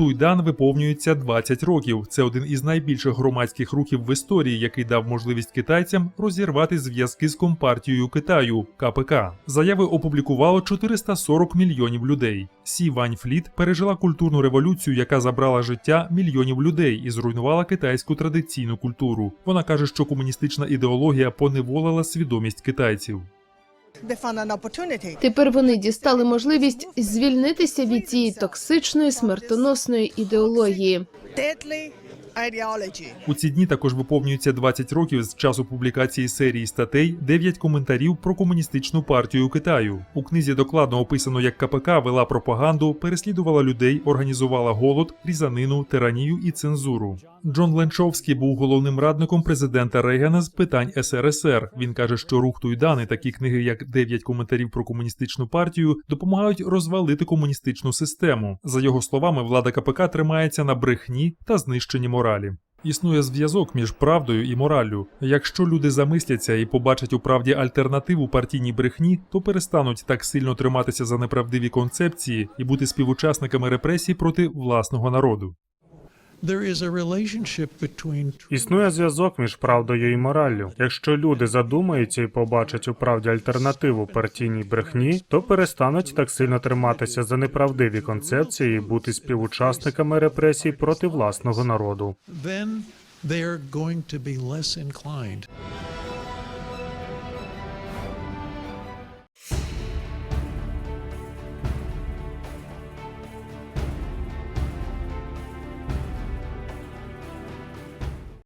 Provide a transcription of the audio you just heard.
Туйдан виповнюється 20 років. Це один із найбільших громадських рухів в історії, який дав можливість китайцям розірвати зв'язки з компартією Китаю КПК. Заяви опублікувало 440 мільйонів людей. Сі Вань Фліт пережила культурну революцію, яка забрала життя мільйонів людей і зруйнувала китайську традиційну культуру. Вона каже, що комуністична ідеологія поневолила свідомість китайців. Тепер вони дістали можливість звільнитися від цієї токсичної смертоносної ідеології. У ці дні також виповнюється 20 років з часу публікації серії статей «9 коментарів про комуністичну партію Китаю. У книзі докладно описано, як КПК вела пропаганду, переслідувала людей, організувала голод, різанину, тиранію і цензуру. Джон Ленчовський був головним радником президента Рейгана з питань СРСР. Він каже, що рух Туйдани, такі книги, як «9 коментарів про комуністичну партію, допомагають розвалити комуністичну систему. За його словами, влада КПК тримається на брехні та знищенні моралі. Існує зв'язок між правдою і мораллю. Якщо люди замисляться і побачать у правді альтернативу партійній брехні, то перестануть так сильно триматися за неправдиві концепції і бути співучасниками репресій проти власного народу. Існує зв'язок між правдою і мораллю. Якщо люди задумаються і побачать у правді альтернативу партійній брехні, то перестануть так сильно триматися за неправдиві концепції і бути співучасниками репресій проти власного народу.